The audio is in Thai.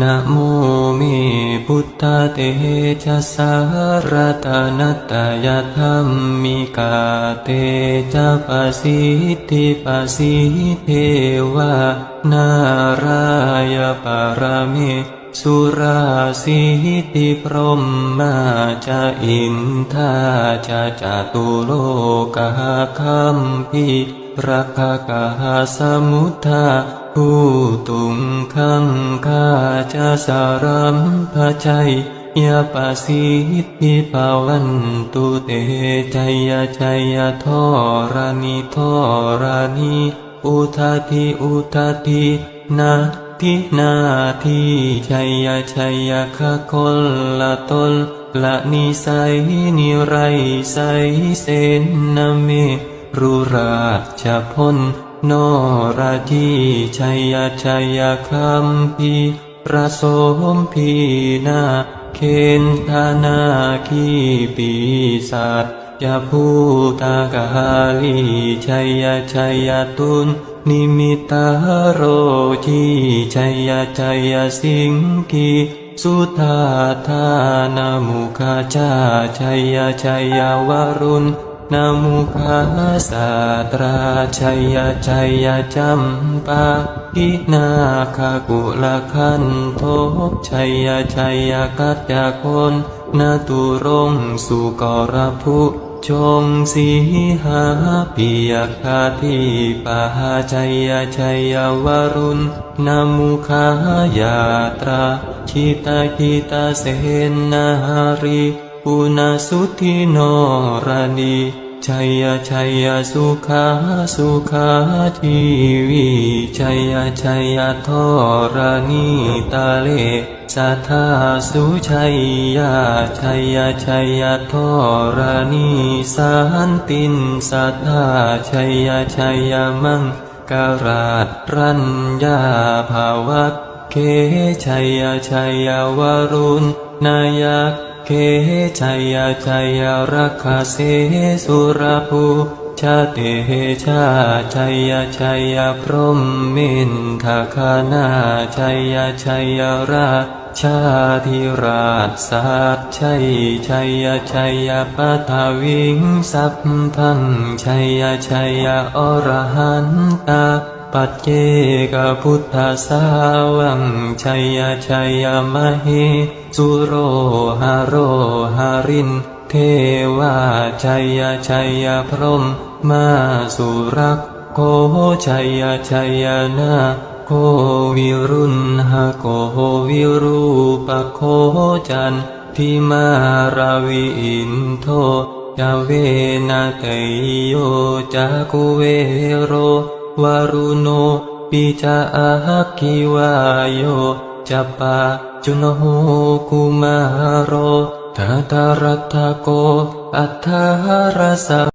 นะโมเมพุทธเตชะสารตนัตยธรรมมิกาเตจะปะสิทธิปะสิเทวา นารายปารเมสุราสิติพรหมาจะอินทาจะจตุโลกาคัมพิ รักกาสมุทธาผู้ตุงขังคาจะสารัมพชัยยาปสิทิภาวันตุเตชัยชัยทอรานิทอรานิอุทาทิอุทาทินาทินาทีชัยชัยคะคนละตนละนิสัยนิไรใสเสนนเม รุราชพลนราจีชัยชัยคัมพีประสมพีนาเคนธานาคีปีศาจยาภูตากาลีชัยชัยตุนนิมิตาโรจีชัยชัยสิงกีสุธาธานามุขจาชัยชัยาวรุณ นามุขาสาตราชัยชัยจัมปาทินาคากุลคันโทชัยชัยกัจจคนนาตุรงสุกรภุจงสีหาปิยคาทิปาชัยชัยวรุณนามุขายาตราชิตาคิตาเสนารี ปุณสุทิโนรานีชัยชัยสุขาสุขาทีวีชัยชัยทอรานีตาเลสัทธาสุชัยยาชัยชัยทอรานีสันตินสัทธาชัยชัยมังการาตรัญญาภาวัตเคชัยชัยวรุณนายัก เคชัยชัยรักขเสสุรภูชาเตชาชัยชัยพรหมมินทคานาชัยชัยราชาธิราชสัตชัยชัยชัยปัทวิงสัพพังชัยชัยอรหันตา ปัจเจกพุทธสาวังชัยชัยมเหสุโรหาโรหาริน เทวาชัยชัยพรหมมาสุรักโคชัยชัยนาโควิรุณหโควิรูปโคจันทิมาราวิอินโทจาเวนะเตยโยจากุเวโร วารุโนปิจาอาคิวายโยจัปปาจุนโหกุมารโรทาตารัตโกอัทธารสะ